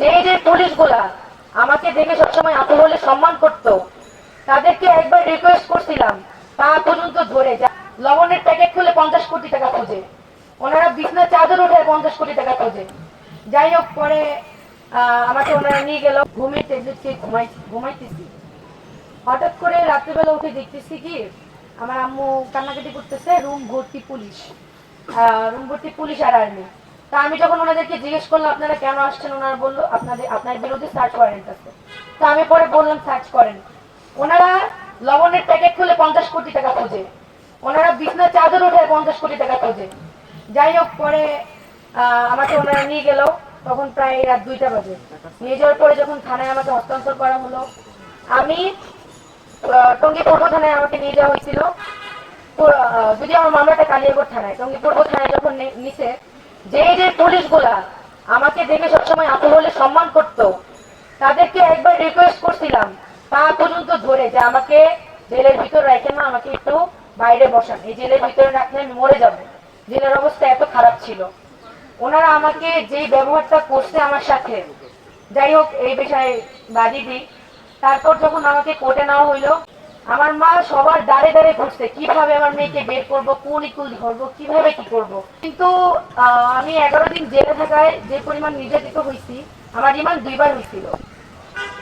যে যে পুলিশগুলা আমাকে দেখে সবসময় আপু বলে সম্মান করতো। তাদেরকে একবার রিকোয়েস্ট করছিলাম, তা পর্যন্ত ধরে যা লবণের প্যাকেট খুলে পঞ্চাশ কোটি টাকা খোঁজে। ওনারা বিছনা চাদর উঠে পঞ্চাশ কোটি টাকা খোঁজে। যাই হোক, পরে আমাকে ওনারা নিয়ে গেল। ঘুমের ট্যাবলেট ঘুমাই, ঘুমাইতেছি। হঠাৎ করে রাত্রিবেলা উঠে দেখতেছি কি, আমার আম্মু কান্নাকাটি করতেছে, রুম ভর্তি পুলিশ। রুম ভর্তি পুলিশ আর আর্মি তা আমি যখন ওনাদেরকে জিজ্ঞেস করলাম, আপনারা কেন আসছেন? ওনারা বলল, আপনাদের, আপনার বিরুদ্ধে সার্চ ওয়ারেন্ট আছে তো আমি পরে বললাম সার্চ করেন। ওনারা লবণের প্যাকেট খুলে পঞ্চাশ কোটি টাকা খোঁজে। ওনারা বিছনা চাদর উঠে পঞ্চাশ কোটি টাকা খোঁজে। যাই হোক, পরে আমাকে ওনারা নিয়ে গেল। তখন প্রায় রাত দুইটা বাজে। নিয়ে যাওয়ার পরে যখন থানায় আমাকে হস্তান্তর করা হলো, আমি টঙ্গী পূর্ব থানায় আমাকে নিয়ে যাওয়া হয়েছিল। যদি আমার মামলাটা কালিয়াগড় থানায় টঙ্গী পূর্ব থানায় যখন নে- নিছে যে যে পুলিশগুলা আমাকে দেখে সবসময় আপু বলে সম্মান করতো। তাদেরকে একবার রিকোয়েস্ট করছিলাম, তা পর্যন্ত ধরে যে আমাকে জেলের ভিতর রাখেন না, আমাকে একটু বাইরে বসান। এই জেলের ভিতরে রাখলে আমি মরে যাব। জেলের অবস্থা এত খারাপ ছিল। ওনারা আমাকে যেই ব্যবহারটা করছে আমার সাথে, যাই হোক, এই বিষয়ে বাজি দিই তারপর যখন আমাকে কোর্টে নেওয়া হইল আমার মা সবার দাঁড়ে দাঁড়ে ঘুরছে, কীভাবে আমার মেয়েকে বের করব, কোন ইকুল ধরবো, কীভাবে কি করব। কিন্তু আমি এগারো দিন জেলে থাকায় যে পরিমাণ নির্যাতিত হয়েছি, আমার রিমান্ড দুইবার হয়েছিল।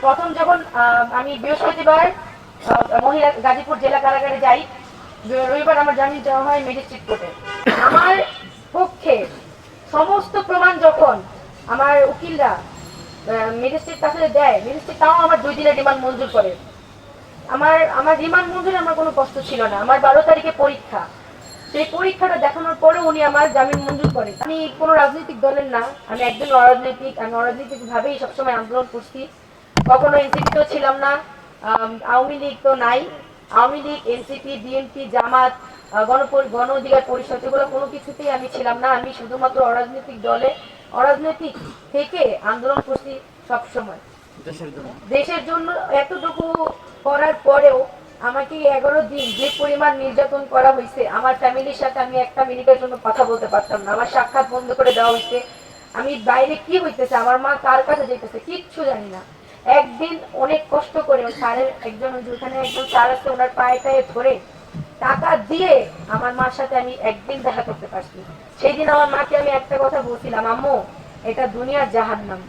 প্রথম যখন আমি বৃহস্পতিবার মহিলা, গাজীপুর জেলা কারাগারে যাই, রবিবার আমার জামিন চাওয়া হয় ম্যাজিস্ট্রেট কোর্টে আমার পক্ষে সমস্ত প্রমাণ যখন আমার উকিলরা ম্যাজিস্ট্রেট কাছে দেয় ম্যাজিস্ট্রেট তাও আমার দুই দিনের ডিমান্ড মঞ্জুর করে। আমার আমার রিমান্ড মঞ্জুরে আমার কোনো কষ্ট ছিল না। আমার বারো তারিখে পরীক্ষা। সেই পরীক্ষাটা দেখানোর পরে উনি আমার জামিন মঞ্জুর করে আমি কোনো রাজনৈতিক দলের না। আমি একজন অরাজনৈতিক। আমি অরাজনৈতিক ভাবেই সবসময় আন্দোলন করছি। কখনো এনসিপিতেও ছিলাম না। আওয়ামী লীগ তো নাই। আওয়ামী লীগ, এনসিপি, বিএনপি, জামাত গণপরি- গণ অধিকার পরিষদ এগুলো কোনো কিছুতেই আমি ছিলাম না। আমি শুধুমাত্র অরাজনৈতিক দলে অরাজনৈতিক থেকে আন্দোলন করছি সবসময়। দেশের জন্য। এতটুকু করার পরেও আমাকে এগারো দিন যে পরিমাণ নির্যাতন করা হয়েছে, আমার ফ্যামিলির সাথে আমি একটা মিনিটের জন্য কথা বলতে পারতাম না। আমার সাক্ষাৎ বন্ধ করে দেওয়া হয়েছে। আমি বাইরে কি হইতেছে, আমার মা কার কাছে যেতেছে কিচ্ছু জানি না। একদিন অনেক কষ্ট করে একজন ওই যে ওখানে একজন আছে, ওনার পায়ে টায়ে ধরে টাকা দিয়ে আমার মার সাথে আমি একদিন দেখা করতে পারছি। সেই দিন আমার মাকে আমি একটা কথা বলছিলাম, আম্মু, এটা দুনিয়ার জাহান্নাম।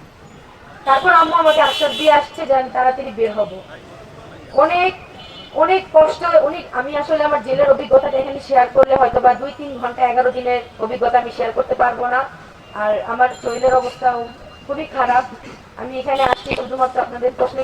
তারপর আম্মু আমাকে আশ্বাস দিয়ে আসছে যে আমি তাড়াতাড়ি বের হব। অনেক অনেক কষ্ট, অনেক, আমি আসলে আমার জেলের অভিজ্ঞতাটা এখানে শেয়ার করলে হয়তো বা দুই, তিন ঘণ্টা, এগারো দিনের অভিজ্ঞতা আমি শেয়ার করতে পারব না। আর আমার শরীরের অবস্থাও খুবই খারাপ। আমি এখানে আসছি শুধুমাত্র আপনাদের প্রশ্নে।